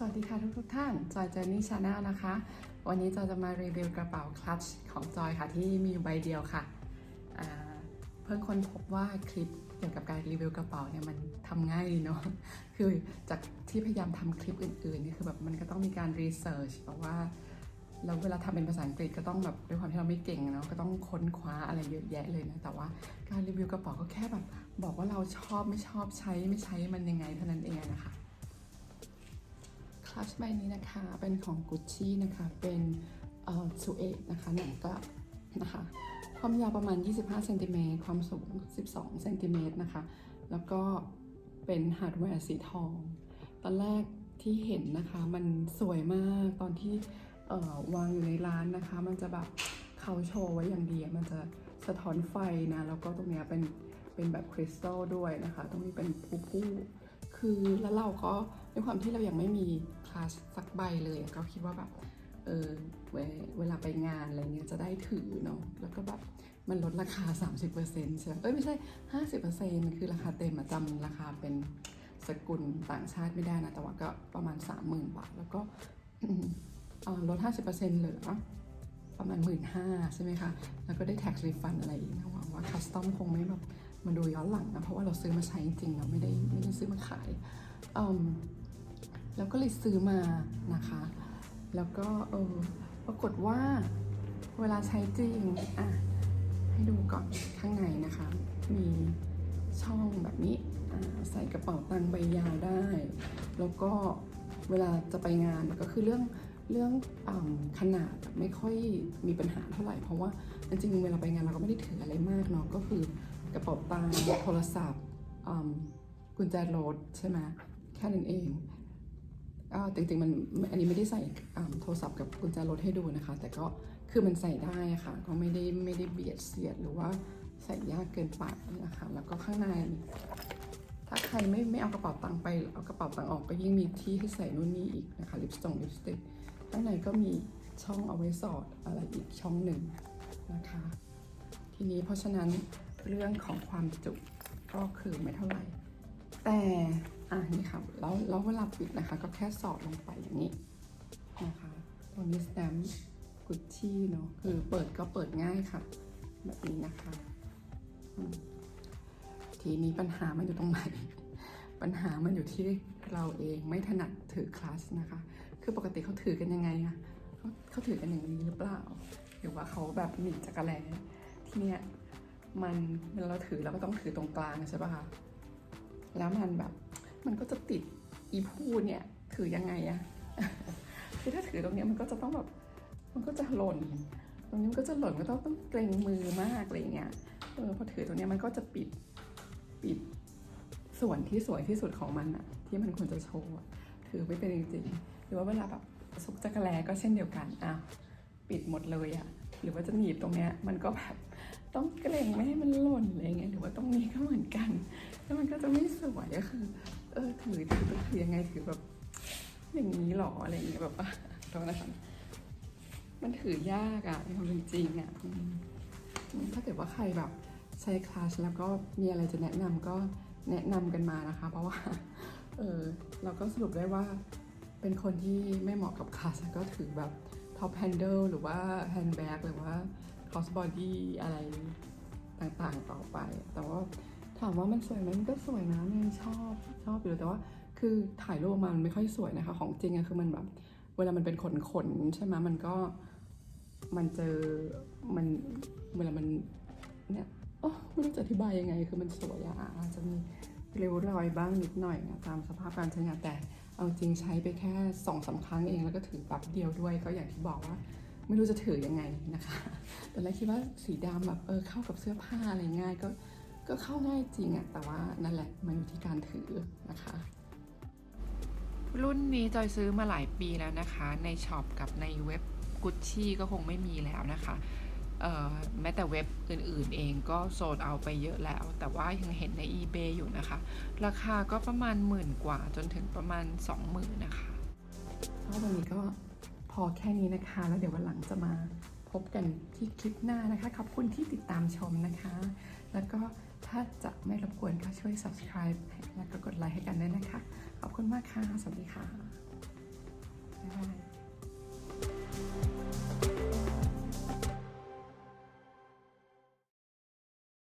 สวัสดีค่ะทุกทุกท่าน จอยเจอร์นี่ชาแนลนะคะ วันนี้จอยจะมารีวิวกระเป๋าคลัตช์ของจอยค่ะที่มีอยู่ใบเดียวค่ะ เพิ่งค้นพบว่าคลิปเกี่ยวกับการรีวิวกระเป๋าเนี่ยมันทำง่ายดีเนาะ คือจากที่พยายามทำคลิปอื่นๆนี่คือแบบมันก็ต้องมีการรีเสิร์ชแบบว่าแล้วเวลาทำเป็นภาษาอังกฤษก็ต้องแบบด้วยความที่เราไม่เก่งเนาะก็ต้องค้นคว้าอะไรเยอะแยะเลยนะ แต่ว่าการรีวิวกระเป๋าก็แค่แบบบอกว่าเราชอบไม่ชอบใช้ไม่ใช้มันยังไงเท่านั้นเองนะคะ คลัชใบนี้นะคะเป็นของ Gucci นะคะ เป็นเอ่อซูเอนะคะหนังกลับนะคะ ความยาวประมาณ 25เซนติเมตรความสูง 12เซนติเมตรนะคะ แล้วก็เป็นฮาร์ดแวร์สีทอง ตอนแรกที่เห็นนะคะมันสวยมากตอนที่เอ่อวางอยู่ในร้านนะคะ มันจะแบบเขาโชว์ไว้อย่างดีมันจะสะท้อนไฟนะแล้วก็ตรงเนี้ยเป็นเป็นแบบคริสตัลด้วยนะคะ ตรงนี้เป็นผู้ผู้คือแล้วเราก็ด้วยความที่เรายังไม่มีาสสักใบเลยก็คิดว่าแบบเออเวเวลาไปงานอะไรเงี้ยจะได้ถือเนาะแล้วก็แบบมันลดราคา 30%ใช่ไหมเอ้ยไม่ใช่ 50%มันคือราคาเต็มอะจำราคาเป็นสกุลต่างชาติไม่ได้นะ แต่ว่าก็ประมาณ 30,000 บาท แล้วก็ลด 50%เหลือประมาณ 1 5ื่นใช่ไหมคะ แล้วก็ได้ tax refund อะไรอีกนะหวังว่าคัสตอมคงไม่แบบมาดูย้อนหลังนะ เพราะว่าเราซื้อมาใช้จริงเราไม่ได้ไม่ได้ซื้อมาขายอืม แล้วก็เลยซื้อมานะคะ แล้วก็เออปรากฏว่าเวลาใช้จริงอะให้ดูก่อนข้างในนะคะ มีช่องแบบนี้ใส่กระเป๋าตังค์ใบยาวได้ แล้วก็เวลาจะไปงานก็คือเรื่องเรื่องอขนาดไม่ค่อยมีปัญหาเท่าไหร่ เพราะว่าจริงๆเวลาไปงานเราก็ไม่ได้ถืออะไรมากเนาะก็คือกระเป๋าตังค์โทรศัพท์กุญแจรถใช่ไหมแค่นั้นเอง อ่าจริงๆมันอันนี้ไม่ได้ใส่โทรศัพท์กับกุญแจรถให้ดูนะคะ แต่ก็คือมันใส่ได้ค่ะ ก็ไม่ได้ไม่ได้เบียดเสียดหรือว่าใส่ยากเกินไปนะคะ แล้วก็ข้างใน ถ้าใครไม่ไม่เอากระเป๋าตังค์ไป เอากระเป๋าตังค์ออกก็ยิ่งมีที่ให้ใส่นู่นนี่อีกนะคะลิปสติกลิปสติกข้างในก็มีช่องเอาไว้สอดอะไรอีกช่องหนึ่งนะคะ ทีนี้เพราะฉะนั้นเรื่องของความจุก็คือไม่เท่าไหร่ แต่อะนี่ค่ะแล้วแล้วเวลาปิดนะคะ ก็แค่สอดลงไปอย่างนี้นะคะตรงนี้สแตมป์กุชชี่เนาะคือเปิดก็เปิดง่ายค่ะ แบบนี้นะคะทีนี้ปัญหามันอยู่ตรงไหนปัญหามันอยู่ที่เราเองไม่ถนัดถือคลาสนะคะ คือปกติเขาถือกันยังไงอะเขาเขาถือกันอย่างนี้หรือเปล่า หรือว่าเขาแบบหนีบจักรแลที่เนี้ยมันเวลาเราถือเราก็ต้องถือตรงกลางใช่ปะคะ แล้วมันแบบ มันก็จะติดอีพูเนี่ยถือยังไงอะคือถ้าถือตรงเนี้ยมันก็จะต้องแบบ มันก็จะหล่น ตรงนี้มันก็จะหล่นก็ต้องต้องเกรงมือมากอะไรเงี้ย เออพอถือตรงเนี้ยมันก็จะปิดปิดส่วนที่สวยที่สุดของมันอะที่มันควรจะโชว์ถือไม่เป็นจริงๆหรือว่าเวลาแบบซุกจักรแลก็เช่นเดียวกันอ้าวปิดหมดเลยอะหรือว่าจะหนีบตรงเนี้ยมันก็แบบต้องเกรงไม่ให้มันหล่นอะไรเงี้ยหรือว่าตรงนี้ก็เหมือนกัน แล้วมันก็จะไม่สวยก็คือ เออถือถือถือยังไงถือแบบ อย่างนี้หรออะไรอย่างเงี้ยแบบว่าโทษนะคะมันถือยากอะในความเป็นจริงอะถ้าเกิดว่าใครแบบใช้คลาสแล้วก็มีอะไรจะแนะนำก็แนะนำกันมานะคะ เพราะว่าเออเราก็สรุปได้ว่าเป็นคนที่ไม่เหมาะกับคลาสก็ถือแบบท็อปแฮนเดิลหรือว่าแฮนด์แบ็กหรือว่าคอสบอดี้อะไรต่างๆต่อไป แต่ว่า ถามว่ามันสวยไหมมันก็สวยนะเนี่ยชอบชอบอยู่แต่ว่า คือถ่ายรูปมามันไม่ค่อยสวยนะคะ ของจริงอะคือมันแบบ เวลามันเป็นขนขนใช่ไหมมันก็มันเจอมันเวลามันเนี่ยโอ้ไม่รู้จะอธิบายยังไง คือมันสวยอะอาจจะมีริ้วรอยบ้างนิดหน่อยนะตามสภาพการใช้งานแต่เอาจริงใช้ไปแค่สองสาครั้งเองแล้วก็ถือแบบเดียวด้วยก็อย่างที่บอกว่า ไม่รู้จะถือยังไงนะคะ แต่แรกคิดว่าสีดำแบบเออเข้ากับเสื้อผ้าอะไรง่ายก็ ก็เข้าง่ายจริงอะแต่ว่านั่นแหละมันอยู่ที่การถือนะคะ รุ่นนี้จอยซื้อมาหลายปีแล้วนะคะ ในช็อปกับในเว็บกุชชี่ก็คงไม่มีแล้วนะคะเอ่อแม้แต่เว็บอื่นๆเองก็โซลเอาไปเยอะแล้ว แต่ว่ายังเห็นใน eBay อยู่นะคะ ราคาก็ประมาณหมื่นกว่าจนถึงประมาณ 20,000นะคะก็วันนี้ก็พอแค่นี้นะคะ แล้วเดี๋ยววันหลังจะมาพบกันที่คลิปหน้านะคะ ขอบคุณที่ติดตามชมนะคะ แล้วก็ ถ้าจะไม่รบกวนก็ช่วย subscribe แล้วก็กดไลค์ให้กันด้วยนะคะ ขอบคุณมากค่ะ สวัสดีค่ะบ๊ายบาย